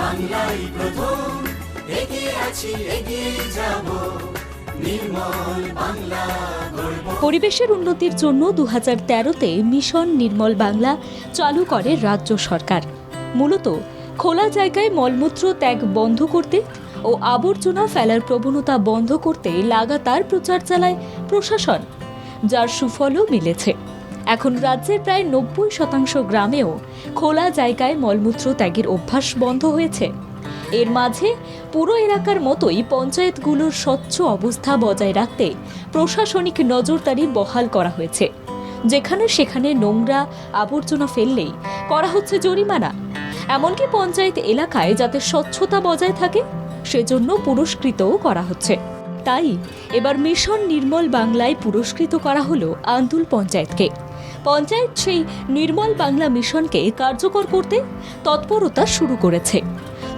বাংলাই প্রথম, এগিয়ে আছি, এগিয়ে যাব। পরিবেশের উন্নতির জন্য দু হাজার তেরোতে মিশন নির্মল বাংলা চালু করে রাজ্য সরকার। মূলত খোলা জায়গায় মলমূত্র ত্যাগ বন্ধ করতে ও আবর্জনা ফেলার প্রবণতা বন্ধ করতে লাগাতার প্রচার চালায় প্রশাসন, যার সুফলও মিলেছে। এখন রাজ্যের প্রায় নব্বই শতাংশ গ্রামেও খোলা জায়গায় মলমূত্র ত্যাগের অভ্যাস বন্ধ হয়েছে। এর মাঝে পুরো এলাকার মতোই পঞ্চায়েতগুলোর স্বচ্ছ অবস্থা বজায় রাখতে প্রশাসনিক নজরদারি বহাল করা হয়েছে। যেখানে সেখানে নোংরা আবর্জনা ফেললেই করা হচ্ছে জরিমানা। এমনকি পঞ্চায়েত এলাকায় যাতে স্বচ্ছতা বজায় থাকে, সেজন্য পুরস্কৃতও করা হচ্ছে। তাই এবার মিশন নির্মল বাংলায় পুরস্কৃত করা হলো আন্দুল পঞ্চায়েতকে। পঞ্চায়েত সেই নির্মল বাংলা মিশনকে কার্যকর করতে তৎপরতা শুরু করেছে।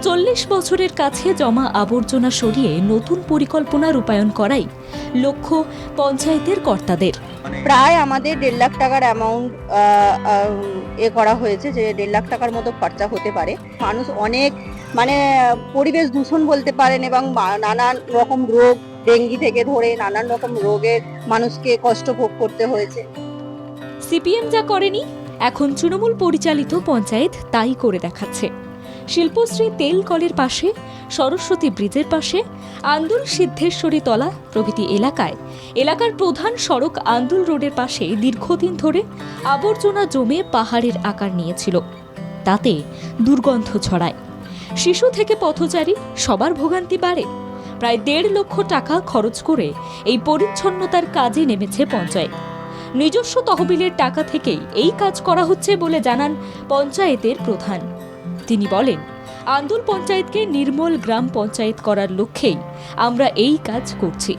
চল্লিশ বছরের কাছে জমা আবর্জনা সরিয়ে নতুন পরিকল্পনা রূপায়ণ করাই লক্ষ্য পঞ্চায়েতের কর্তাদের। প্রায় আমাদের দেড় লাখ টাকার অ্যামাউন্ট এ করা হয়েছে যে দেড় লাখ টাকার মতো খরচা হতে পারে। মানুষ অনেক মানে পরিবেশ দূষণ বলতে পারেন এবং নানান রকম রোগ, ডেঙ্গি থেকে ধরে নানান রকম রোগের মানুষকে কষ্ট ভোগ করতে হয়েছে। সিপিএম যা করেনি, এখন তৃণমূল পরিচালিত পঞ্চায়েত তাই করে দেখাচ্ছে। শিল্পশ্রী তেল কলের পাশে, সরস্বতী ব্রিজের পাশে, আন্দুল সিদ্ধেশ্বরী তলা প্রভৃতি এলাকায়। এলাকার প্রধান সড়ক আন্দুল রোডের পাশে দীর্ঘদিন ধরে আবর্জনা জমে পাহাড়ের আকার নিয়েছিল। তাতে দুর্গন্ধ ছড়ায়। শিশু থেকে পথচারী, সবার ভোগান্তি বাড়ে। প্রায় দেড় লক্ষ টাকা খরচ করে এই পরিচ্ছন্নতার কাজে নেমেছে পঞ্চায়েত। নিজস্ব তহবিলের টাকা থেকেই এই কাজ করা হচ্ছে বলে জানান পঞ্চায়েতের প্রধান। তিনি বলেন, আন্দুল পঞ্চায়েতকে নির্মল গ্রাম পঞ্চায়েত করার লক্ষ্যেই আমরা এই কাজ করছি।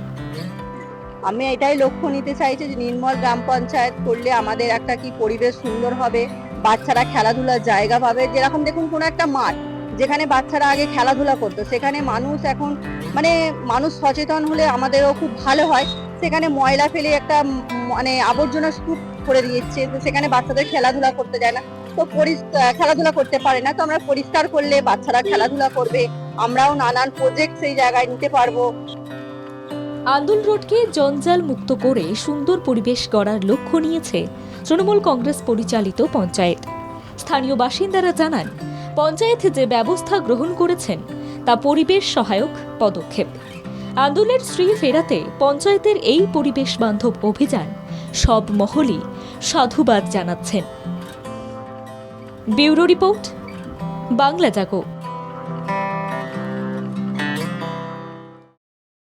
আমি এটাই লক্ষ্য নিতে চাইছি যে নির্মল গ্রাম পঞ্চায়েত করলে আমাদের একটা কি পরিবেশ সুন্দর হবে, বাচ্চারা খেলাধুলার জায়গা পাবে। যেরকম দেখুন, কোনো একটা মাঠ যেখানে বাচ্চারা আগে খেলাধুলা করতো, সেখানে মানুষ এখন মানে মানুষ সচেতন হলে আমাদেরও খুব ভালো হয়। সেখানে ময়লা ফেলে একটা মানে আবর্জনা স্তূপ করে দিয়েছে। সেখানে বাচ্চাদের খেলাধুলা করতে যায় না। তো খেলাধুলা করতে পারে না। তো আমরা পরিষ্কার করলে বাচ্চারা খেলাধুলা করবে। আমরাও নানান প্রজেক্ট সেই জায়গায় নিতে পারব। আন্দুল রোডকে জঞ্জাল মুক্ত করে সুন্দর পরিবেশ গড়ার লক্ষ্য নিয়েছে তৃণমূল কংগ্রেস পরিচালিত পঞ্চায়েত। স্থানীয় বাসিন্দারা জানান, পঞ্চায়েত যে ব্যবস্থা গ্রহণ করেছেন, তা পরিবেশ সহায়ক পদক্ষেপ। আন্দুলের শ্রী ফেরাতে পঞ্চায়েতের এই পরিবেশ বান্ধব অভিযান, সব মহলই সাধুবাদ জানাচ্ছেন। Bureau report, Bangla Jago.